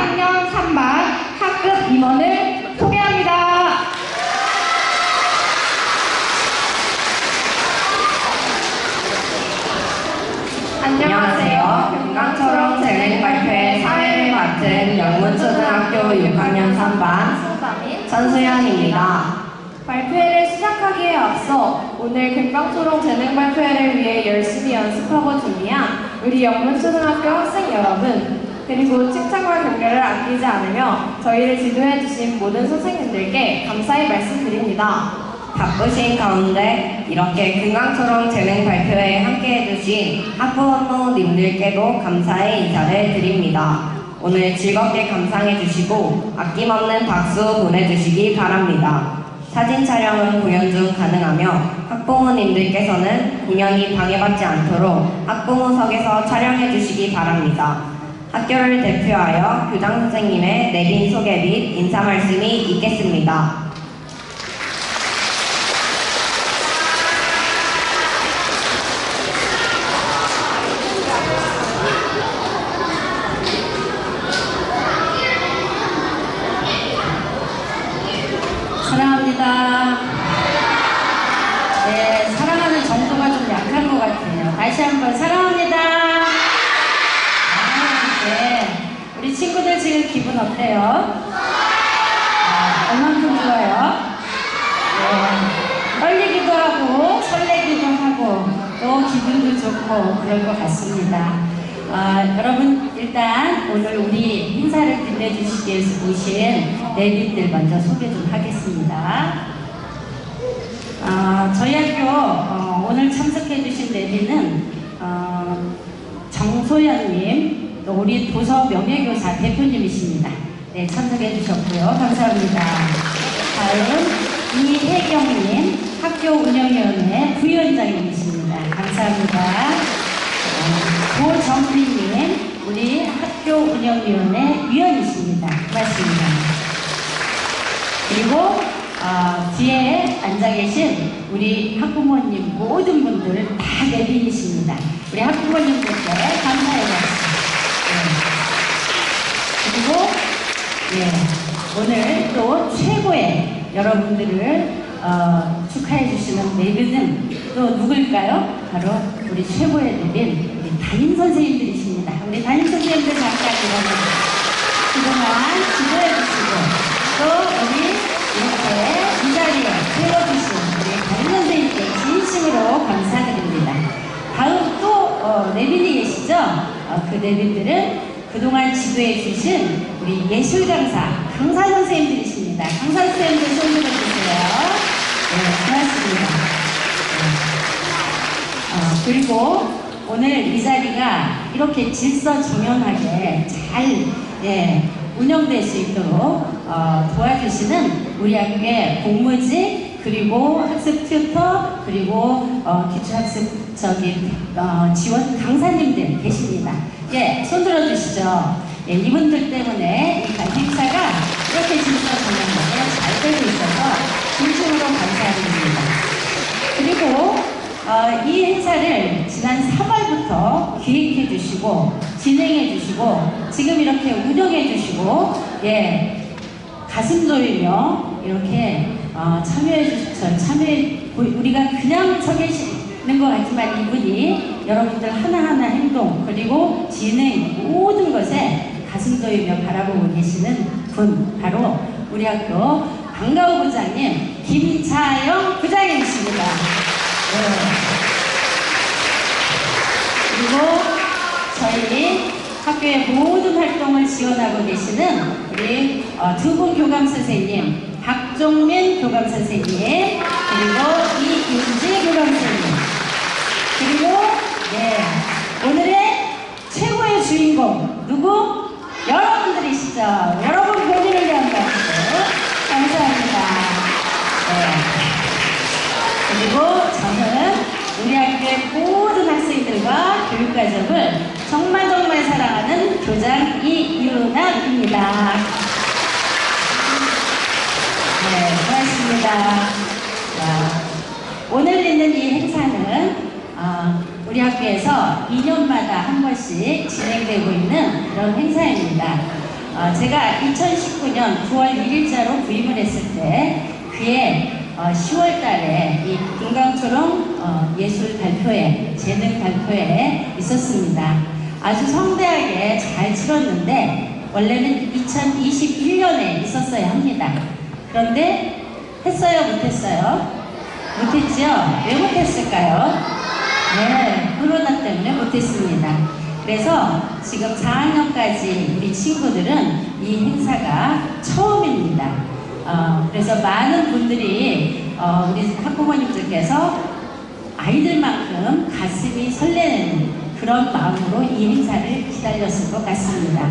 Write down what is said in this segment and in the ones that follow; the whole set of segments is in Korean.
6학년 3반 학급 임원을 소개합니다. 안녕하세요. 금강초롱 재능 발표회 사회를 맡은 영문초등학교 6학년 3반 전수연입니다. 발표회를 시작하기에 앞서 오늘 금강초롱 재능 발표회를 위해 열심히 연습하고 준비한 우리 영문초등학교 학생 여러분 그리고 칭찬과 격려를 아끼지 않으며 저희를 지도해 주신 모든 선생님들께 감사의 말씀드립니다. 바쁘신 가운데 이렇게 금강초롱 재능 발표회에 함께 해 주신 학부모님들께도 감사의 인사를 드립니다. 오늘 즐겁게 감상해 주시고 아낌없는 박수 보내주시기 바랍니다. 사진 촬영은 공연 중 가능하며 학부모님들께서는 공연이 방해받지 않도록 학부모석에서 촬영해 주시기 바랍니다. 학교를 대표하여 교장 선생님의 내빈 소개 및 인사 말씀이 있겠습니다. 사랑합니다. 네, 사랑하는 정도가 좀 약한 것 같아요. 다시 한번 사랑 우리 친구들 지금 기분 어때요? 아, 얼만큼 좋아요? 네. 떨리기도 하고, 설레기도 하고, 또 기분도 좋고, 그럴 것 같습니다. 아, 여러분, 일단 오늘 우리 행사를 빛내주시기 위해서 오신 내빈들 먼저 소개 좀 하겠습니다. 아, 저희 학교 어, 오늘 참석해주신 내빈은 어, 정소연님, 또 우리 도서 명예교사 대표님이십니다. 네, 참석해 주셨고요. 감사합니다. 다음 이혜경님, 학교 운영위원회 부위원장님이십니다. 감사합니다. 어, 고정리님, 우리 학교 운영위원회 위원이십니다. 고맙습니다. 그리고 어, 뒤에 앉아 계신 우리 학부모님 모든 분들 다 내빈이십니다. 우리 학부모님들께 말씀. 네. 그리고 예, 오늘 또 최고의 여러분들을 어, 축하해 주시는 내빈은 또 누굴까요? 바로 우리 최고의 내빈 우리 담임 선생님들이십니다. 우리 담임 선생님들 잠깐 일어나주세요. 그동안 지도해 주시고 또 우리 이렇게 이 자리에 세워주신 우리 담임 선생님께 진심으로 감사드립니다. 다음 또 어, 내빈이 계시죠? 어, 그 내빈들은 그동안 지도해 주신 우리 예술 강사, 강사 선생님들이십니다. 강사 선생님들 손 들어주세요. 네, 고맙습니다. 네. 어, 그리고 오늘 이 자리가 이렇게 질서정연하게 잘 예, 운영될 수 있도록 어, 도와주시는 우리 학교의 공무지 그리고 학습 튜터 그리고 어, 기초학습 저기 어, 지원 강사님들 계십니다. 예, 손 들어주시죠. 예, 이분들 때문에 이 행사가 이렇게 질서정연하게 잘 되고 있어서 진심으로 감사드립니다. 그리고 어, 이 행사를 지난 3월부터 기획해 주시고 진행해 주시고 지금 이렇게 운영해 주시고 예 가슴 졸이며 이렇게 어, 참여해 주셔 참여해 우리가 그냥 서 계시는 것 같지만 이분이 여러분들 하나하나 행동 그리고 진행 모든 것에 가슴 졸이며 바라보고 계시는 분 바로 우리 학교 방가호 부장님 김차영 부장님이십니다. 네. 그리고 저희 학교의 모든 활동을 지원하고 계시는 우리 어, 두분 교감 선생님, 박종민 교감 선생님, 그리고 이윤지 교감 선생님, 그리고 네, 오늘의 최고의 주인공 누구? 여러분들이시죠. 여러분 본인을 위한 박수 감사합니다. 네. 그리고 저는 우리 학교의 모든 학생들과 교육과정을 정말 정말 사랑하는 교장 이유남입니다. 네, 고맙습니다. 자, 오늘 있는 이 행사는 어, 우리 학교에서 2년마다 한 번씩 진행되고 있는 그런 행사입니다. 어, 제가 2019년 9월 1일자로 부임을 했을 때 그해 10월 달에 이 금강초롱 어, 예술 발표회, 재능 발표회에 있었습니다. 아주 성대하게 잘 치렀는데 원래는 2021년에 있었어야 합니다. 그런데 했어요, 못했어요? 못했죠? 왜 못했을까요? 네, 코로나 때문에 못했습니다. 그래서 지금 4학년까지 우리 친구들은 이 행사가 처음입니다. 어, 그래서 많은 분들이 어, 우리 학부모님들께서 아이들만큼 가슴이 설레는 그런 마음으로 이 행사를 기다렸을 것 같습니다.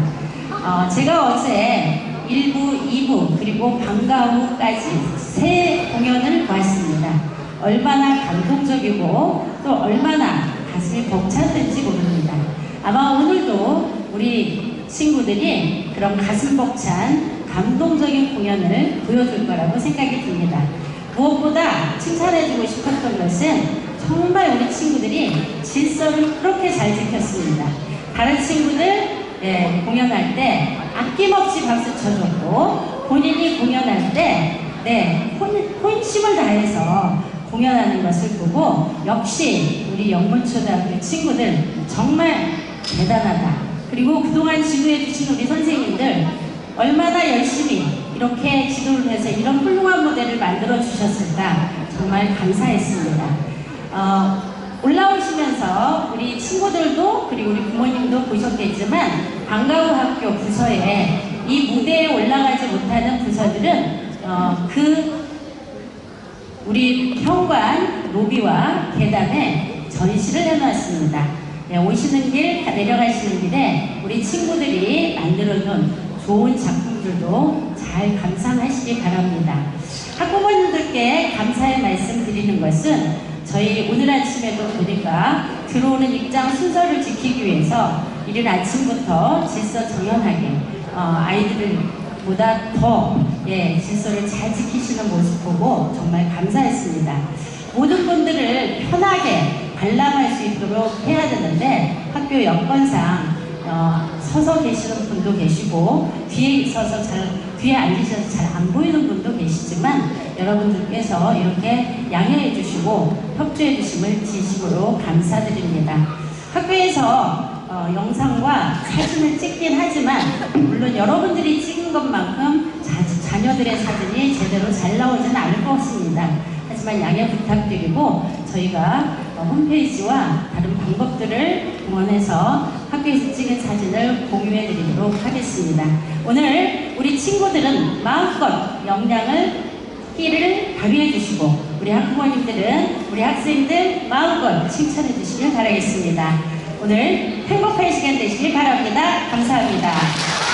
어, 제가 어제 1부, 2부, 그리고 방과 후까지 세 공연을 보았습니다. 얼마나 감동적이고 또 얼마나 가슴이 벅찼는지 모릅니다. 아마 오늘도 우리 친구들이 그런 가슴 벅찬 감동적인 공연을 보여줄 거라고 생각이 듭니다. 무엇보다 칭찬해주고 싶었던 것은 정말 우리 친구들이 질서를 그렇게 잘 지켰습니다. 다른 친구들 예, 공연할 때 아낌없이 박수 쳐줬고 본인이 공연할 때 네, 혼, 혼심을 다해서 공연하는 것을 보고 역시 우리 영문초등학교 친구들 정말 대단하다. 그리고 그동안 지도해 주신 우리 선생님들 얼마나 열심히 이렇게 지도를 해서 이런 훌륭한 무대를 만들어 주셨을까 정말 감사했습니다. 어, 올라오시면서 우리 친구들도 그리고 우리 부모님도 보셨겠지만 방과후 학교 부서에 이 무대에 올라가지 못하는 부서들은 어, 그 우리 현관 로비와 계단에 전시를 해놨습니다. 네, 오시는 길, 다 내려가시는 길에 우리 친구들이 만들어놓은 좋은 작품들도 잘 감상하시기 바랍니다. 학부모님들께 감사의 말씀 드리는 것은 저희 오늘 아침에도 보니까 들어오는 입장 순서를 지키기 위해서 이른 아침부터 질서 정연하게 어, 아이들보다 더 예, 질서를 잘 지키시는 모습 보고 정말 감사했습니다. 모든 분들을 편하게 관람할 수 있도록 해야 되는데 학교 여건상 어, 서서 계시는 분도 계시고 뒤에 있어서 잘 뒤에 앉으셔서 잘 안 보이는 분도 계시지만 여러분들께서 이렇게 양해해 주시고 협조해 주심을 진심으로 감사드립니다. 학교에서 어, 영상과 사진을 찍긴 하지만 물론 여러분들이 찍은 것만큼 자, 자녀들의 사진이 제대로 잘 나오지는 않을 것 같습니다. 하지만 양해 부탁드리고 저희가 어, 홈페이지와 다른 방법들을 동원해서 학교에서 찍은 사진을 공유해 드리도록 하겠습니다. 오늘 우리 친구들은 마음껏 역량을 끼를 발휘해 주시고 우리 학부모님들은 우리 학생들 마음껏 칭찬해 주시길 바라겠습니다. 오늘 행복한 시간 되시길 바랍니다. 감사합니다.